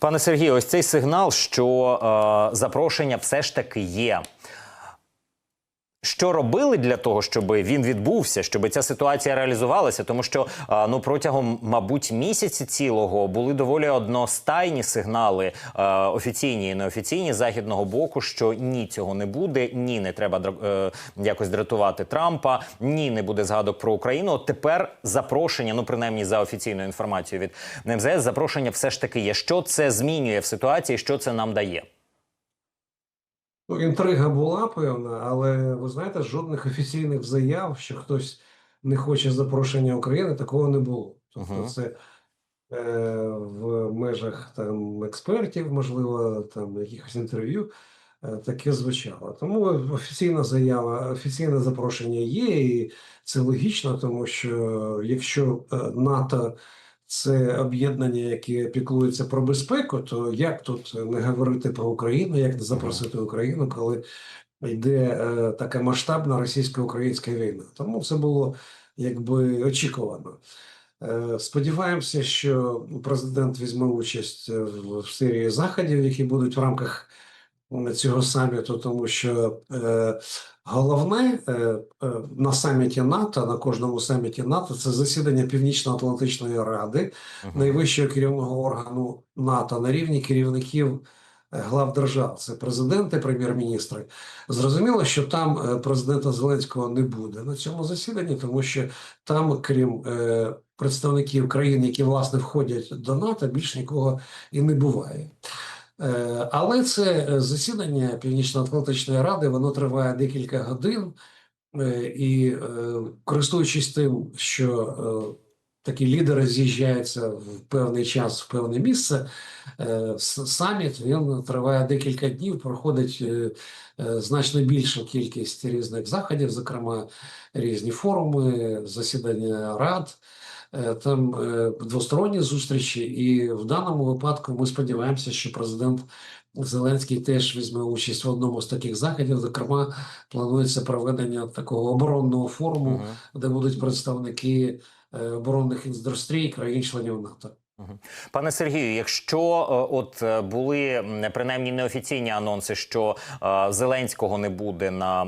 Пане Сергію, ось цей сигнал, що е, запрошення все ж таки є. Що робили для того, щоб він відбувся, щоб ця ситуація реалізувалася? Тому що ну протягом, мабуть, місяці цілого були доволі одностайні сигнали офіційні і неофіційні західного боку, що ні, цього не буде, ні, не треба е, якось дратувати Трампа, ні, не буде згадок про Україну. От тепер запрошення, ну принаймні за офіційною інформацією від МЗС, запрошення все ж таки є. Що це змінює в ситуації? Що це нам дає? Ну, інтрига була певна, але ви знаєте, жодних офіційних заяв, що хтось не хоче запрошення України, такого не було. Тобто, це е, в межах там експертів, можливо, там якихось інтерв'ю е, таке звучало. Тому офіційна заява, офіційне запрошення є, і це логічно, тому що якщо е, НАТО це об'єднання, яке піклується про безпеку, то як тут не говорити про Україну, як не запросити Україну, коли йде е, така масштабна російсько-українська війна? Тому це було якби очікувано. Е, Сподіваємося, що президент візьме участь в, в серії заходів, які будуть в рамках цього саміту, тому що е, головне е, е, на саміті НАТО, на кожному саміті НАТО, це засідання Північно-Атлантичної ради, найвищого керівного органу НАТО на рівні керівників е, глав держав. Це президенти, прем'єр-міністри. Зрозуміло, що там президента Зеленського не буде на цьому засіданні, тому що там, крім представників країн, які власне входять до НАТО, більш нікого і не буває. Е, Але це е, засідання Північно-Атлантичної ради, воно триває декілька годин, Е, і користуючись тим, що такі лідери з'їжджаються в певний час в певне місце, саміт він триває декілька днів, проходить значно більшу кількість різних заходів, зокрема різні форуми, засідання рад. Е, Там е, двосторонні зустрічі, і в даному випадку ми сподіваємося, що президент Зеленський теж візьме участь в одному з таких заходів. Зокрема, планується проведення такого оборонного форуму, Мгм. де будуть представники е, оборонних індустрій країн-членів НАТО. Пане Сергію, якщо е, от е, були принаймні неофіційні анонси, що е, Зеленського не буде на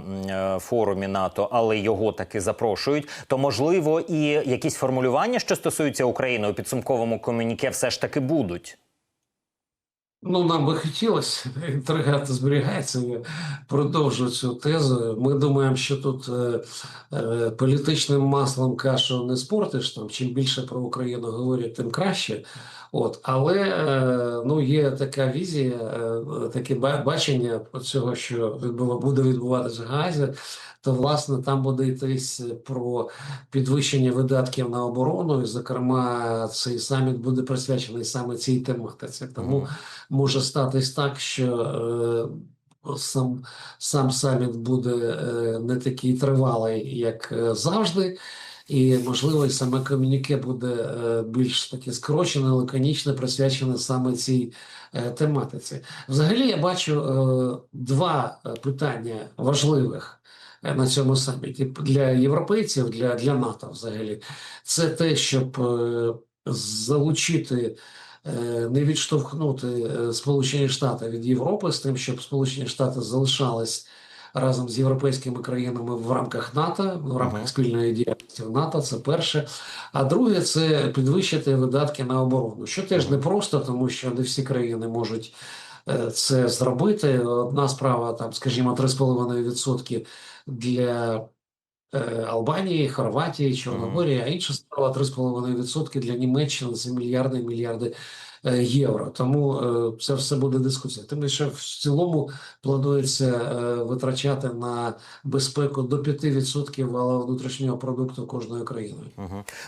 форумі НАТО, але його таки запрошують, то можливо і якісь формулювання, що стосуються України у підсумковому комуніке, все ж таки будуть. Ну, нам би хотілося, інтрига зберігається. Продовжу цю тезу. Ми думаємо, що тут е, е, політичним маслом кашу не спортиш. Там чим більше про Україну говорять, тим краще. От, але е, ну є така візія, е, таке бачення цього, що відбува, буде відбуватися в Гаазі, то власне там буде йтись про підвищення видатків на оборону. І, зокрема, цей саміт буде присвячений саме цій тематиці. Тому. Може статись так, що е, сам, сам саміт буде е, не такий тривалий, як е, завжди. І, можливо, і саме комюніке буде більш таке скорочене, лаконічне, присвячене саме цій тематиці. Взагалі, я бачу два питання важливих на цьому саміті для європейців, для, для НАТО взагалі. Це те, щоб залучити не відштовхнути е, Сполучені Штати від Європи з тим, щоб Сполучені Штати залишались разом з європейськими країнами в рамках НАТО, в рамках спільної діяльності НАТО. Це перше. А друге, це підвищити видатки на оборону, що теж непросто, тому що не всі країни можуть. е, Це зробити одна справа, там, скажімо, 3,5% для е, Албанії, Хорватії, Чорногорії, а інша справа 3,5% для Німеччини це мільярди мільярди. е, євро. Тому е, це все буде дискусія. Тим більше в цілому планується е, витрачати на безпеку до 5% валового внутрішнього продукту кожної країни.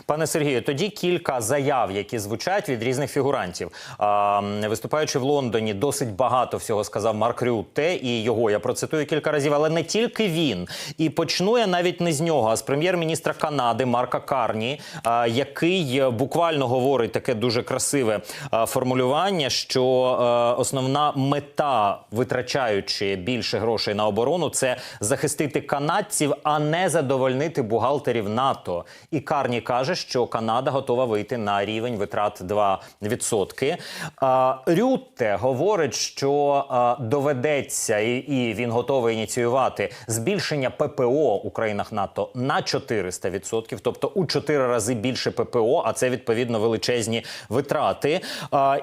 Пане Сергію, тоді кілька заяв, які звучать від різних фігурантів. А, виступаючи в Лондоні, досить багато всього сказав Марк Рютте, і його я процитую кілька разів, але не тільки він. І почну я навіть не з нього, а з прем'єр-міністра Канади Марка Карні, який е, буквально говорить таке дуже красиве. Формулювання, що е, основна мета, витрачаючи більше грошей на оборону, це захистити канадців, а не задовольнити бухгалтерів НАТО. І Карні каже, що Канада готова вийти на рівень витрат 2%. Е, Рютте говорить, що е, доведеться, і, і він готовий ініціювати збільшення ППО у країнах НАТО на 400%, тобто у 4 рази більше ППО, а це відповідно величезні витрати.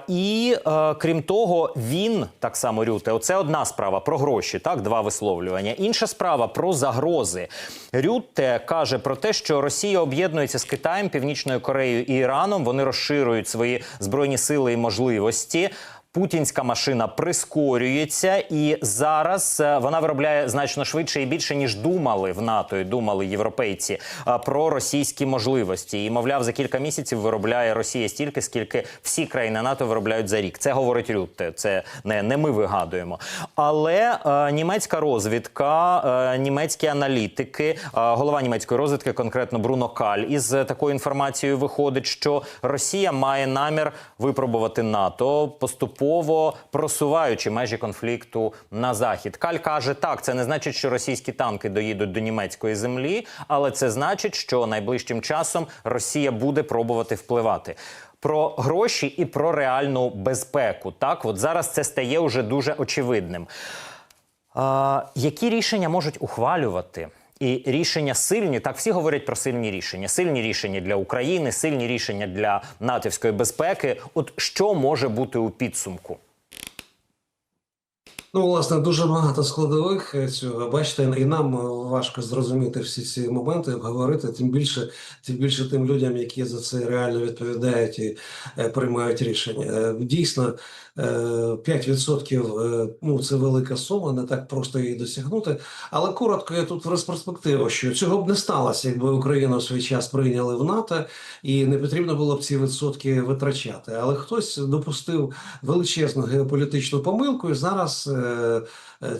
І е, крім того, він так само Рюте. Оце одна справа про гроші, так два висловлювання. Інша справа про загрози. Рюте каже про те, що Росія об'єднується з Китаєм, Північною Кореєю і Іраном. Вони розширюють свої збройні сили і можливості. Путінська машина прискорюється, і зараз е, вона виробляє значно швидше і більше ніж думали в НАТО і думали європейці е, про російські можливості. І мовляв, за кілька місяців виробляє Росія стільки, скільки всі країни НАТО виробляють за рік. Це говорить Рютте. Це не, не ми вигадуємо. Але е, німецька розвідка, е, німецькі аналітики, е, голова німецької розвідки, конкретно Бруно Каль, із такою інформацією виходить, що Росія має намір випробувати НАТО поступово просуваючи межі конфлікту на захід. Каль каже, так, це не значить, що російські танки доїдуть до німецької землі, але це значить, що найближчим часом Росія буде пробувати впливати. Про гроші і про реальну безпеку. Так, от зараз це стає уже дуже очевидним. А, які рішення можуть ухвалювати? І рішення сильні, так всі говорять про сильні рішення. Сильні рішення для України, сильні рішення для натівської безпеки. От що може бути у підсумку? Ну, власне, дуже багато складових цього. Бачите, і нам важко зрозуміти всі ці моменти, обговорити, тим більше, тим більше тим людям, які за це реально відповідають і е, приймають рішення. Е, Дійсно, е, 5% е, ну, це велика сума, не так просто її досягнути. Але коротко я тут в перспективу, що цього б не сталося, якби Україну в свій час прийняли в НАТО, і не потрібно було б ці відсотки витрачати. Але хтось допустив величезну геополітичну помилку, і зараз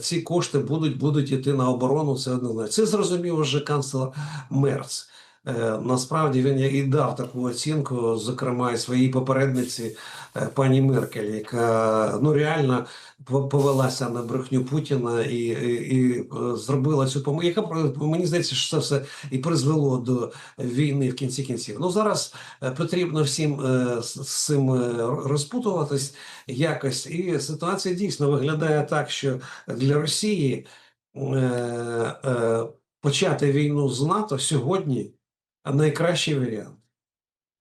ці кошти будуть, будуть йти на оборону. Це однозначно. Це зрозумів вже канцлер Мерц. Е, Насправді він і дав таку оцінку, зокрема і своїй попередниці е, пані Меркель, яка ну реально повелася на брехню Путіна і, і, і е, зробила цю помилку, яка мені здається, що це все і призвело до війни в кінці кінців. Ну зараз потрібно всім з цим розпутуватись якось, і ситуація дійсно виглядає так, що для Росії почати війну з НАТО сьогодні найкращий варіант.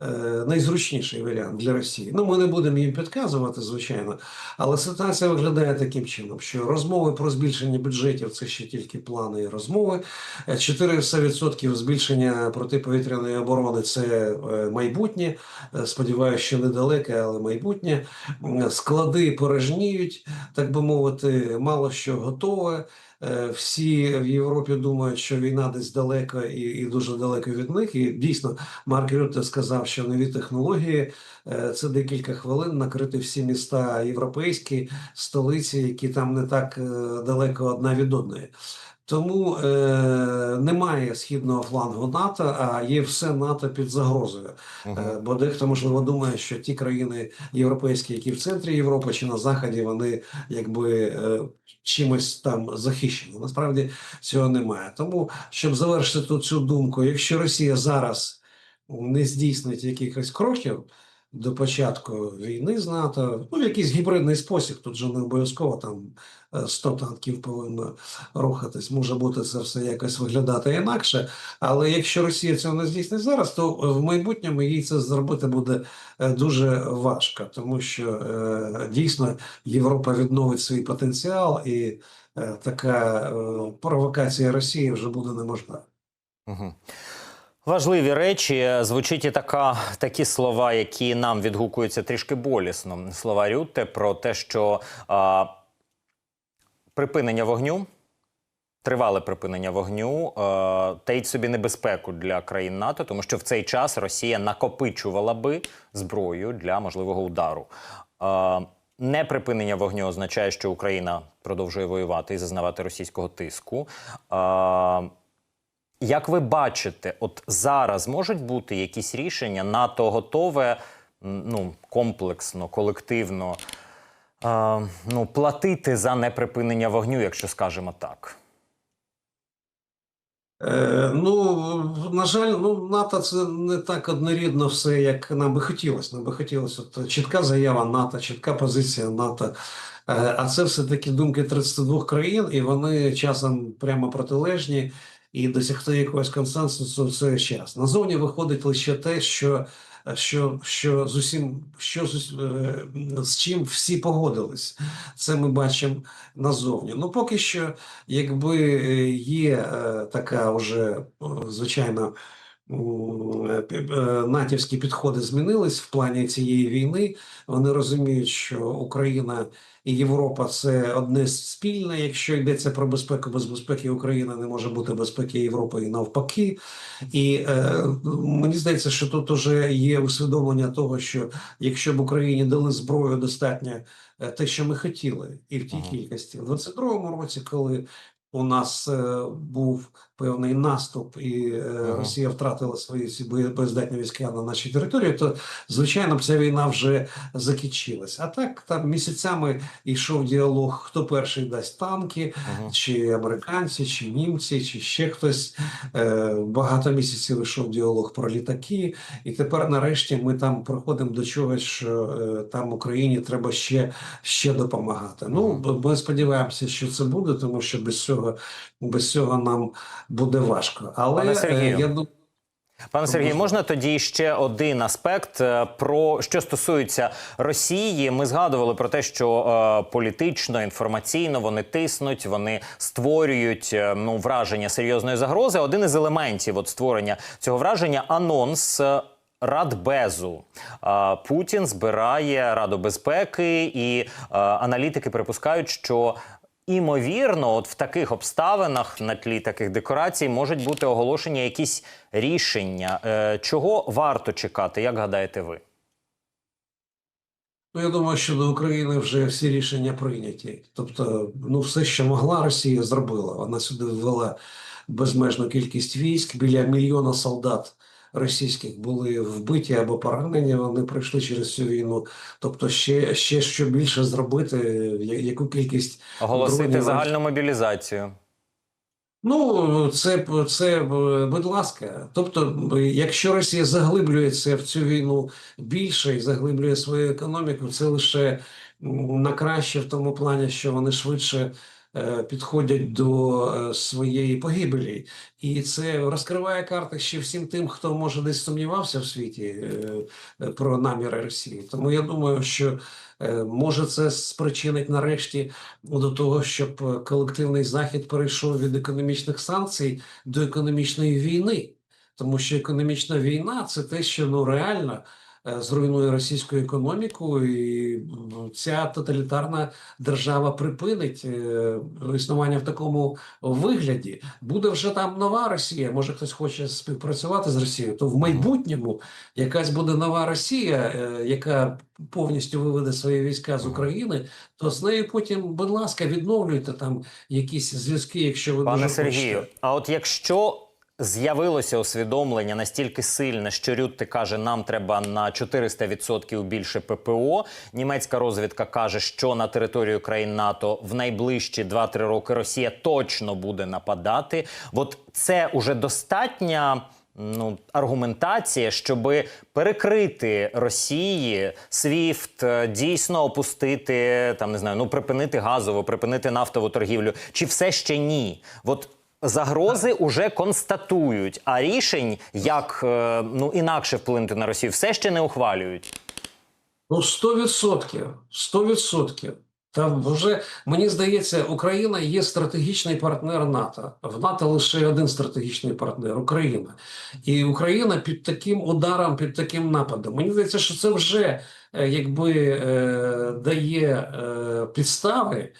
Е, Найзручніший варіант для Росії. Ну, ми не будемо їм підказувати, звичайно, але ситуація виглядає таким чином, що розмови про збільшення бюджетів це ще тільки плани і розмови. Е, 400% збільшення протиповітряної оборони це е, майбутнє. Е, Сподіваюся, що недалеке, але майбутнє. Склади порожніють, так би мовити, мало що готове. Е, Всі в Європі думають, що війна десь далеко і, і дуже далеко від них. І дійсно, Марк Рютте сказав, що нові технології е, це декілька хвилин накрити всі міста європейські, столиці, які там не так е, далеко одна від одної. Тому е, немає східного флангу НАТО, а є все НАТО під загрозою. Е, Бо дехто можливо думає, що ті країни європейські, які в центрі Європи чи на заході, вони якби е, чимось там захищені. Насправді цього немає. Тому, щоб завершити тут цю думку, якщо Росія зараз не здійснить якихось кроків до початку війни з НАТО, ну в якийсь гібридний спосіб, тут же не обов'язково там е, 100 танків повинно рухатись. Може бути це все якось виглядати інакше. Але якщо Росія цього не здійснить зараз, то в майбутньому їй це зробити буде е, дуже важко, тому що е, дійсно Європа відновить свій потенціал, і е, така е, провокація Росії вже буде неможлива. Угу. Важливі речі звучить і така такі слова, які нам відгукуються трішки болісно. Слова Рютте про те, що а, припинення вогню, тривале припинення вогню таїть собі небезпеку для країн НАТО, тому що в цей час Росія накопичувала би зброю для можливого удару. А, Неприпинення вогню означає, що Україна продовжує воювати і зазнавати російського тиску. Як ви бачите, от зараз можуть бути якісь рішення, НАТО готове ну, комплексно, колективно е, ну, платити за неприпинення вогню, якщо скажемо так? Е, ну, на жаль, ну, НАТО це не так однорідно все, як нам би хотілося. Нам би хотілося от, чітка заява НАТО, чітка позиція НАТО. Е, а це все-таки думки 32 країн, і вони часом прямо протилежні, і досягти якогось консенсусу це час. Назовні виходить лише те, що, що, що з усім, що з, е, з чим всі погодились. Це ми бачимо назовні. Ну, поки що якби е, є е, така вже, звичайно, натівські підходи змінились в плані цієї війни. Вони розуміють, що Україна і Європа це одне спільне. Якщо йдеться про безпеку, без безпеки Україна не може бути безпеки Європи і навпаки. І е, мені здається, що тут вже є усвідомлення того, що якщо б Україні дали зброю достатньо е, те, що ми хотіли, і в тій Ага. кількості. В 22-му році, коли у нас е, був певний наступ, і е, Ага. Росія втратила свої боєздатні війська на нашій території, то звичайно б ця війна вже закінчилась. А так там місяцями йшов діалог, хто перший дасть танки, Мгм. чи американці, чи німці, чи ще хтось. Е, Багато місяців йшов діалог про літаки, і тепер, нарешті, ми там проходимо до чогось, що е, там Україні треба ще, ще допомагати. Ну, ми сподіваємося, що це буде, тому що без цього, без цього нам буде важко. Але Пане е, Сергію, я думаю. Пане Сергію, Можна. тоді ще один аспект е, про що стосується Росії. Ми згадували про те, що е, політично, інформаційно вони тиснуть, вони створюють е, ну враження серйозної загрози. Один із елементів от створення цього враження анонс. е, Радбезу Путін збирає Раду безпеки, і аналітики припускають, що імовірно, от в таких обставинах на тлі таких декорацій можуть бути оголошені якісь рішення. Е, чого варто чекати? Як гадаєте ви? Ну, я думаю, що до України вже всі рішення прийняті. Тобто, ну, все, що могла, Росія зробила. Вона сюди ввела безмежну кількість військ. Біля мільйона солдат російських були вбиті або поранені. Вони пройшли через цю війну. Тобто, ще, ще що більше зробити, яку кількість Оголосити дронів- загальну мобілізацію? Ну, це, це, будь ласка. Тобто, якщо Росія заглиблюється в цю війну більше і заглиблює свою економіку, це лише на краще в тому плані, що вони швидше підходять до е, своєї погибелі. І це розкриває карти ще всім тим, хто може десь сумнівався в світі е, е, про наміри Росії. Тому я думаю, що е, може це спричинить нарешті до того, щоб е, колективний захід перейшов від економічних санкцій до економічної війни, тому що економічна війна це те, що ну реально е, зруйнує російську економіку, і ця тоталітарна держава припинить е, існування в такому вигляді. Буде вже там нова Росія. Може, хтось хоче співпрацювати з Росією, то в майбутньому якась буде нова Росія, е, яка повністю виведе свої війська з України, то з нею потім, будь ласка, відновлюйте там якісь зв'язки, якщо ви Пане дуже Сергію, хочете. а от якщо з'явилося усвідомлення настільки сильне, що Рютте каже, нам треба на 400% більше ППО. Німецька розвідка каже, що на територію країн НАТО в найближчі 2-3 роки Росія точно буде нападати. От це уже достатня. Ну, аргументація, щоб перекрити Росії СВІФТ, е, дійсно опустити там, не знаю, ну припинити газову, припинити нафтову торгівлю, чи все ще ні? От загрози уже констатують, а рішень, як е, ну інакше вплинути на Росію, все ще не ухвалюють. Ну, 100%. 100%. Там вже, мені здається, Україна є стратегічний партнер НАТО. В НАТО лише один стратегічний партнер Україна. І Україна під таким ударом, під таким нападом. Мені здається, що це вже е, якби е, дає підстави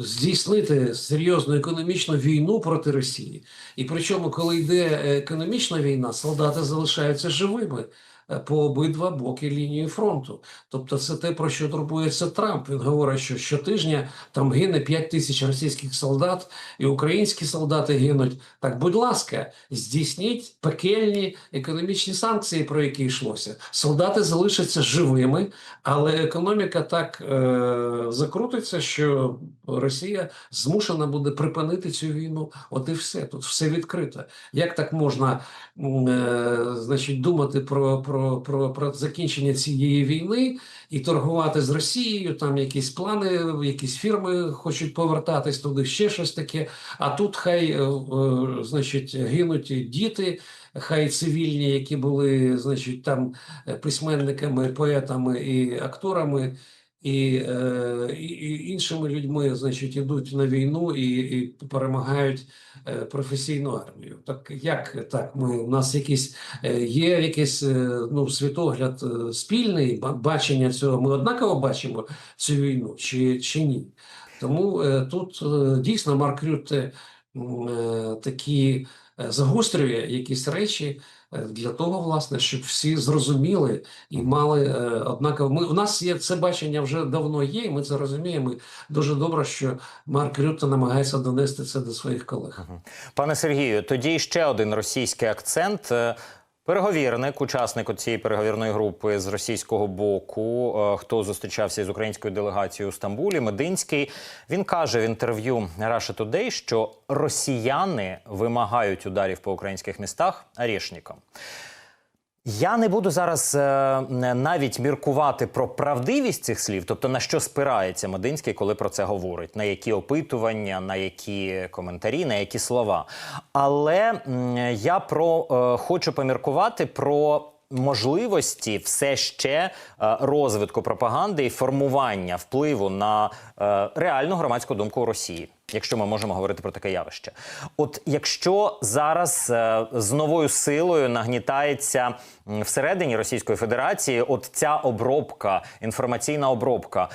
здійснити серйозну економічну війну проти Росії. І причому, коли йде економічна війна, солдати залишаються живими. Е, по обидва боки лінії фронту. Тобто, це те, про що турбується Трамп. Він говорить, що щотижня там гине 5 тисяч російських солдат, і українські солдати гинуть. Так, будь ласка, здійсніть пекельні економічні санкції, про які йшлося. Солдати залишаться живими, але економіка так е, закрутиться, що Росія змушена буде припинити цю війну. От і все тут все відкрито. Як так можна е, значить, думати про, про, про, про закінчення цієї війни і торгувати з Росією? Там якісь плани, якісь фірми хочуть повертатись туди, ще щось таке. А тут хай е, е, значить гинуть діти. Хай цивільні, які були, значить, там е, письменниками, поетами і акторами, і, е, і, іншими людьми, значить, ідуть на війну і, і перемагають е, професійну армію. Так як так? Ми у нас якісь е, є якийсь е, ну світогляд спільний, бачення цього. Ми однаково бачимо цю війну, чи, чи ні? Тому тут дійсно Марк Рютте такі загострює якісь речі для того, власне, щоб всі зрозуміли і мали е, однаково. Ми у нас є це бачення вже давно є, і ми це розуміємо. Дуже добре, що Марк Рютте намагається донести це до своїх колег. Пане Сергію, тоді ще один російський акцент. Переговірник, учасник цієї переговірної групи з російського боку, е, хто зустрічався із українською делегацією у Стамбулі, Мединський, він каже в інтерв'ю Russia Today, що росіяни вимагають ударів по українських містах Арішникам. Я не буду зараз е, навіть міркувати про правдивість цих слів, тобто на що спирається Мединський, коли про це говорить, на які опитування, на які коментарі, на які слова. Але м, я про е, хочу поміркувати про. Можливості все ще е, розвитку пропаганди і формування впливу на е, реальну громадську думку Росії, якщо ми можемо говорити про таке явище. От якщо зараз е, з новою силою нагнітається всередині Російської Федерації, от ця обробка, інформаційна обробка,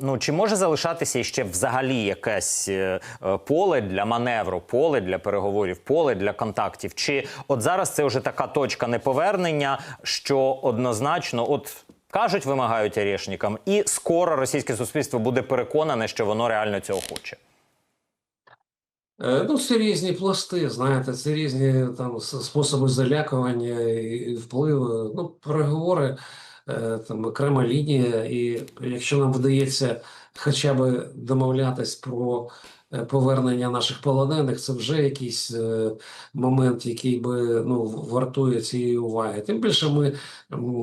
ну чи може залишатися іще взагалі якесь е, е, поле для маневру, поле для переговорів, поле для контактів? Чи от зараз це вже така точка неповернення, що однозначно, от. Кажуть, вимагають арішникам, і скоро російське суспільство буде переконане, що воно реально цього хоче. Е, Ну, це різні пласти, знаєте, це різні там способи залякування і впливу. Ну, переговори, там окрема лінія, і якщо нам вдається хоча б домовлятись про е, повернення наших полонених, це вже якийсь е, момент, який би ну вартує цієї уваги. Тим більше ми,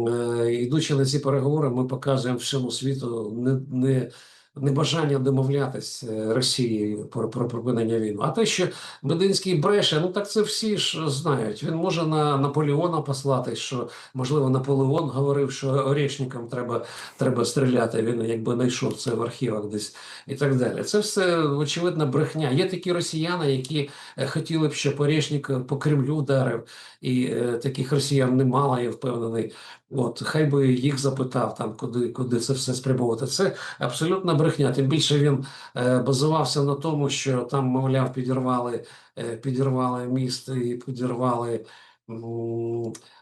е, йдучи на ці переговори, ми показуємо всьому світу не, не небажання домовлятись е, Росією про, про припинення війни. А те, що Мединський бреше, ну так це всі ж знають. Він може на Наполеона послати, що можливо Наполеон говорив, що Орешникам треба, треба стріляти. Він якби знайшов це в архівах десь і так далі. Це все очевидна брехня. Є такі росіяни, які е, хотіли б, щоб Орешник по Кремлю вдарив, і е, таких росіян немало, я впевнений. От хай би їх запитав там, куди, куди це все спрямовувати. Це абсолютна брехня. Тим більше він е, базувався на тому, що там, мовляв, підірвали, е, підірвали міст і підірвали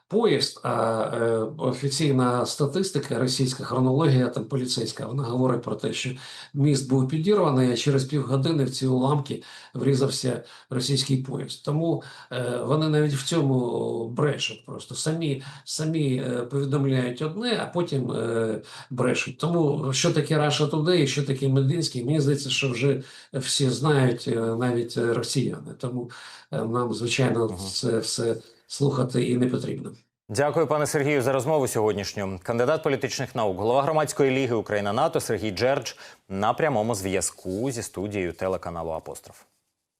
поїзд. А е, офіційна статистика, російська хронологія, там поліцейська, вона говорить про те, що міст був підірваний, а через півгодини в ці уламки врізався російський поїзд. Тому е, вони навіть в цьому брешуть. Просто самі, самі е, повідомляють одне, а потім е, брешуть. Тому що таке Russia Today і що таке Мединський, мені здається, що вже всі знають, е, навіть росіяни. Тому е, нам, звичайно, це все слухати і не потрібно. Дякую, пане Сергію, за розмову сьогоднішню. Кандидат політичних наук, голова громадської ліги Україна НАТО Сергій Джердж на прямому зв'язку зі студією телеканалу Апостроф.